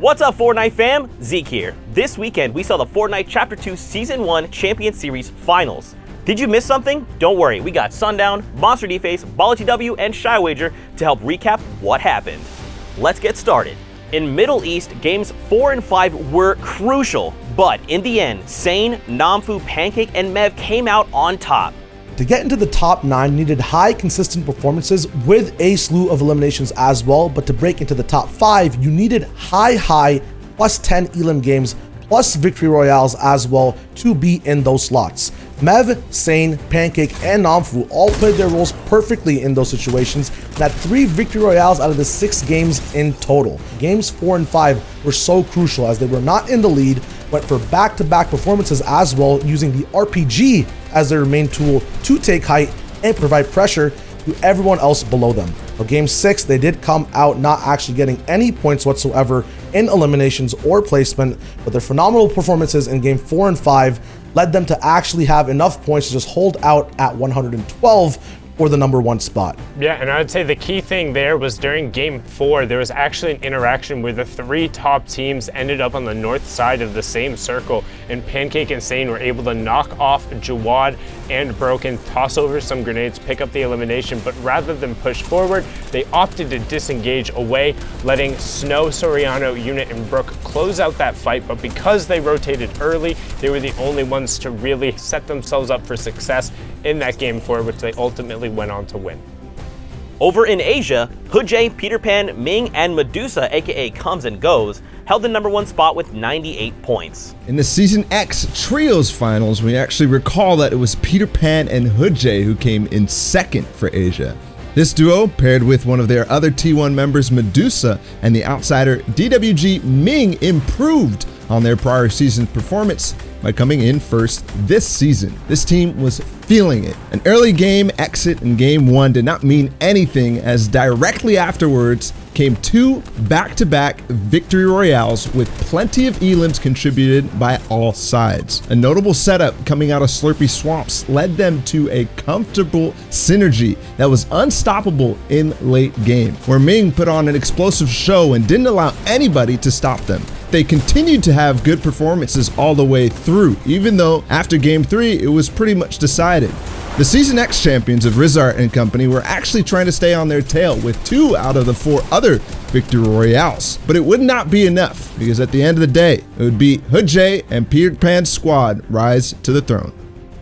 What's up, Fortnite fam? Zeke here. This weekend, we saw the Fortnite Chapter 2 Season 1 Champion Series Finals. Did you miss something? Don't worry, we got Sundown, Monster Deface, BallTW, and Shy Wager to help recap what happened. Let's get started. In Middle East, games 4 and 5 were crucial, but in the end, Sane, Namfu, Pancake, and Mev came out on top. To get into the top 9 needed high consistent performances with a slew of eliminations as well, but to break into the top 5 you needed high high plus 10 elim games plus victory royales as well to be in those slots. Mev, Sane, Pancake, and Namfu all played their roles perfectly in those situations and had three victory royales out of the six games in total. Games 4 and 5 were so crucial as they were not in the lead, went for back to back performances as well, using the RPG as their main tool to take height and provide pressure to everyone else below them. For game six, they did come out not actually getting any points whatsoever in eliminations or placement, but their phenomenal performances in game four and five led them to actually have enough points to just hold out at 112 for the number one spot. Yeah, and I'd say the key thing there was during game four, there was actually an interaction where the three top teams ended up on the north side of the same circle, and Pancake and Sane were able to knock off Jawad and Broken, toss over some grenades, pick up the elimination, but rather than push forward, they opted to disengage away, letting Snow, Soriano, Unit, and Brook close out that fight. But because they rotated early, they were the only ones to really set themselves up for success in that game four, which they ultimately went on to win. Over in Asia, Hoodjay, Peter Pan, Ming, and Medusa, aka Comes and Goes, held the number one spot with 98 points. In the Season X Trios finals, we actually recall that it was Peter Pan and Hoodjay who came in second for Asia. This duo, paired with one of their other T1 members, Medusa, and the outsider DWG Ming, improved on their prior season's performance by coming in first this season. This team was feeling it. An early game exit in game one did not mean anything as directly afterwards came two back-to-back victory royales with plenty of elims contributed by all sides. A notable setup coming out of Slurpy Swamps led them to a comfortable synergy that was unstoppable in late game, where Ming put on an explosive show and didn't allow anybody to stop them. They continued to have good performances all the way through, even though after game three it was pretty much decided. The Season X champions of Rizart and company were actually trying to stay on their tail with two out of the four other Victory Royales. But it would not be enough because at the end of the day, it would be Hoodjay and Peter Pan's squad rise to the throne.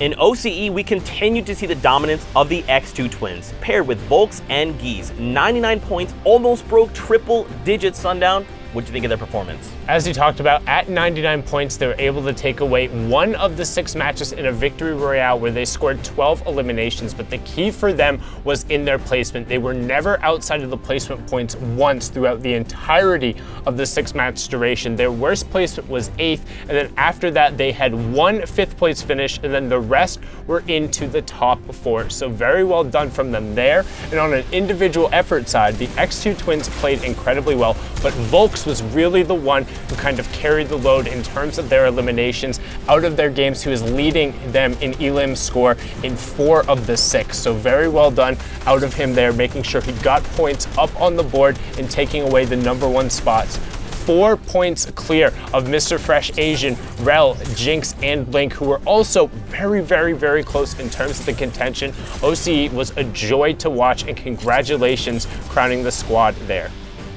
In OCE, we continued to see the dominance of the X2 twins, paired with Volks and Geese. 99 points, almost broke triple digit Sundown. What do you think of their performance? As you talked about, at 99 points, they were able to take away one of the six matches in a victory royale where they scored 12 eliminations. But the key for them was in their placement. They were never outside of the placement points once throughout the entirety of the six match duration. Their worst placement was eighth, and then after that, they had one fifth place finish, and then the rest were into the top four. So, very well done from them there. And on an individual effort side, the X2 twins played incredibly well, but Volks was really the one who kind of carried the load in terms of their eliminations out of their games. He was leading them in Elim score in four of the six. So very well done out of him there, making sure he got points up on the board and taking away the number one spots four points clear of Mr. Fresh Asian, Rel, Jinx, and Blink, who were also very, very, very close in terms of the contention. OCE was a joy to watch, and congratulations crowning the squad there.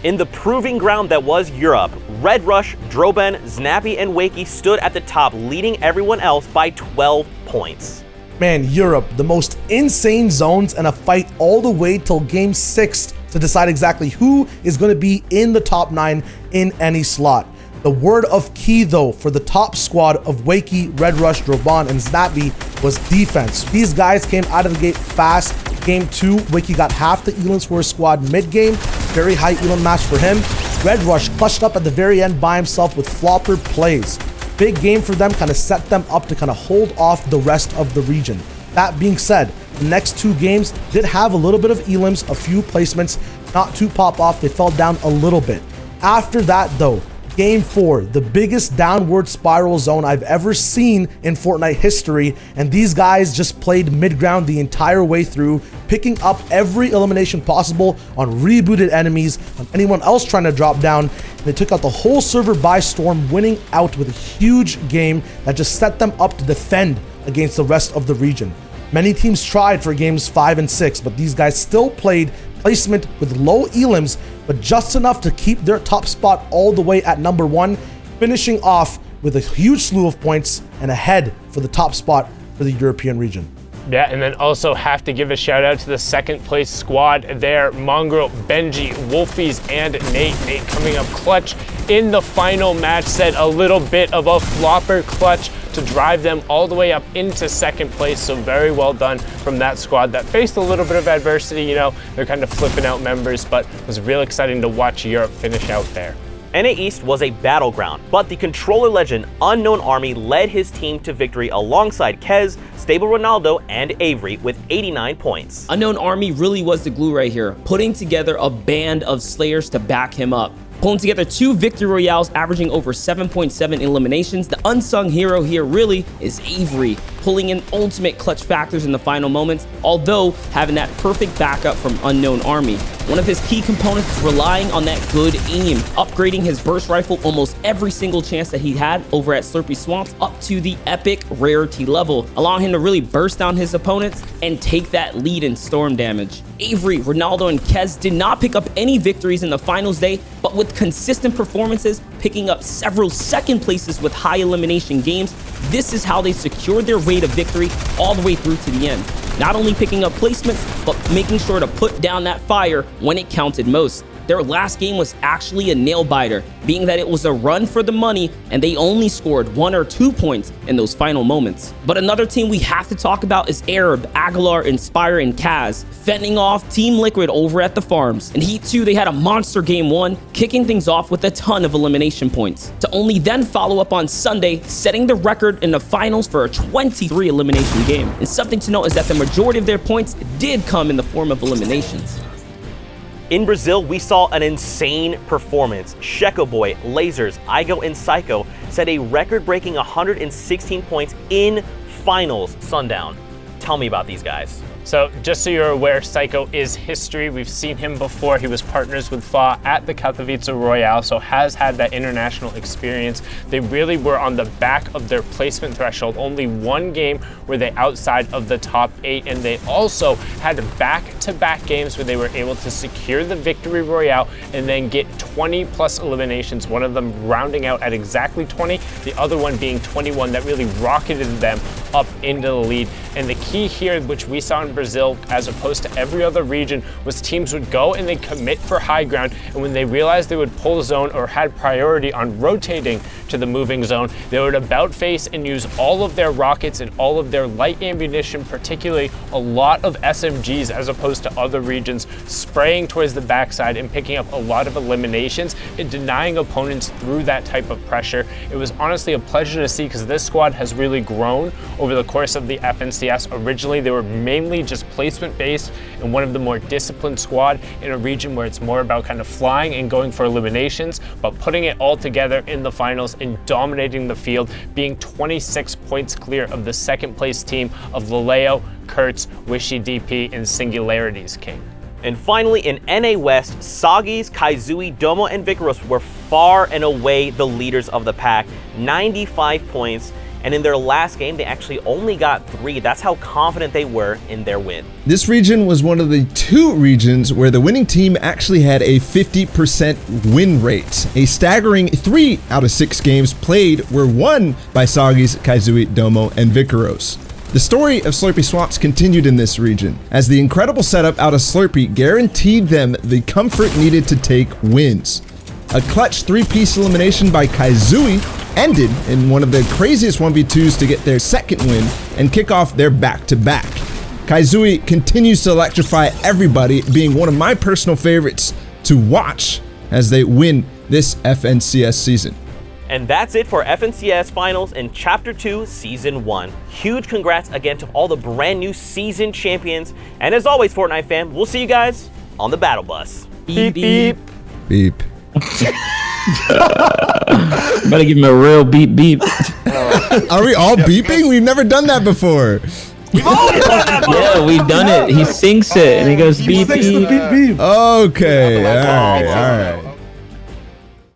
In the proving ground that was Europe, Red Rush, Droben, Snappy, and Wakey stood at the top, leading everyone else by 12 points. Man, Europe, the most insane zones and a fight all the way till game six to decide exactly who is going to be in the top nine in any slot. The word of key, though, for the top squad of Wakey, Red Rush, Droban, and Snappy was defense. These guys came out of the gate fast. Game two, Wakey got half the for his squad mid game. Very high elim match for him. Red Rush clutched up at the very end by himself with flopper plays. Big game for them, kind of set them up to kind of hold off the rest of the region. That being said, the next two games did have a little bit of elims, a few placements, not too pop off. They fell down a little bit. After that, though, Game 4, the biggest downward spiral zone I've ever seen in Fortnite history, and these guys just played mid ground the entire way through, picking up every elimination possible on rebooted enemies, on anyone else trying to drop down. They took out the whole server by storm, winning out with a huge game that just set them up to defend against the rest of the region. Many teams tried for games 5 and 6, but these guys still played placement with low elims, but just enough to keep their top spot all the way at number 1, finishing off with a huge slew of points and ahead for the top spot for the European region. Yeah, and then also have to give a shout out to the second place squad there. Mongrel, Benji, Wolfies, and Nate. Nate coming up clutch in the final match, said a little bit of a flopper clutch to drive them all the way up into second place. So very well done from that squad that faced a little bit of adversity. You know, they're kind of flipping out members, but it was real exciting to watch Europe finish out there. NA East was a battleground, but the controller legend Unknown Army led his team to victory alongside Kez, Stable Ronaldo, and Avery with 89 points. Unknown Army really was the glue right here, putting together a band of Slayers to back him up. Pulling together two victory royales, averaging over 7.7 eliminations, the unsung hero here really is Avery, pulling in ultimate clutch factors in the final moments, although having that perfect backup from Unknown Army. One of his key components is relying on that good aim, upgrading his burst rifle almost every single chance that he had over at Slurpy Swamps up to the epic rarity level, allowing him to really burst down his opponents and take that lead in storm damage. Avery, Ronaldo, and Kez did not pick up any victories in the finals day, but with consistent performances, picking up several second places with high elimination games, this is how they secured their way to victory all the way through to the end. Not only picking up placements, but making sure to put down that fire when it counted most. Their last game was actually a nail biter, being that it was a run for the money and they only scored one or two points in those final moments. But another team we have to talk about is Arab, Aguilar, Inspire, and Kaz, fending off Team Liquid over at the farms. In Heat 2, they had a monster game one, kicking things off with a ton of elimination points, to only then follow up on Sunday, setting the record in the finals for a 23 elimination game. And something to note is that the majority of their points did come in the form of eliminations. In Brazil, we saw an insane performance. Sheko Boy, Lasers, Igo, and Psycho set a record breaking 116 points in finals Sundown. Tell me about these guys. So, just so you're aware, Psycho is history. We've seen him before. He was partners with Fa at the Katowice Royale, so has had that international experience. They really were on the back of their placement threshold. Only one game were they outside of the top eight, and they also had back to back games where they were able to secure the victory royale and then get 20 plus eliminations, one of them rounding out at exactly 20, the other one being 21. That really rocketed them up into the lead. And the key here, which we saw in Brazil, as opposed to every other region, was teams would go and they commit for high ground. And when they realized they would pull zone or had priority on rotating to the moving zone, they would about face and use all of their rockets and all of their light ammunition, particularly a lot of SMGs as opposed to other regions, spraying towards the backside and picking up a lot of eliminations and denying opponents through that type of pressure. It was honestly a pleasure to see because this squad has really grown over the course of the FNCS. Originally, they were mainly just placement based and one of the more disciplined squad in a region where it's more about kind of flying and going for eliminations, but putting it all together in the finals and dominating the field, being 26 points clear of the second place team of Laleo, Kurtz, Wishy DP, and Singularities King. And finally, in NA West, Sagis, Kaizui, Domo, and Vicaros were far and away the leaders of the pack, 95 points. And in their last game, they actually only got three. That's how confident they were in their win. This region was one of the two regions where the winning team actually had a 50% win rate. A staggering three out of six games played were won by Sagis, Kaizui, Domo, and Vicaros. The story of Slurpy Swamps continued in this region, as the incredible setup out of Slurpy guaranteed them the comfort needed to take wins. A clutch three-piece elimination by Kaizui ended in one of the craziest 1v2s to get their second win and kick off their back-to-back. Kaizui continues to electrify everybody, being one of my personal favorites to watch as they win this FNCS season. And that's it for FNCS Finals in Chapter 2, Season 1. Huge congrats again to all the brand new season champions. And as always, Fortnite fam, we'll see you guys on the Battle Bus. Beep, beep. Beep. Better give him a real beep beep. Are we all beeping? We've never done that before. We've done that. yeah, we've done it. He sinks it and he goes beep Thanks the beep. beep beep. Okay, all right, all right.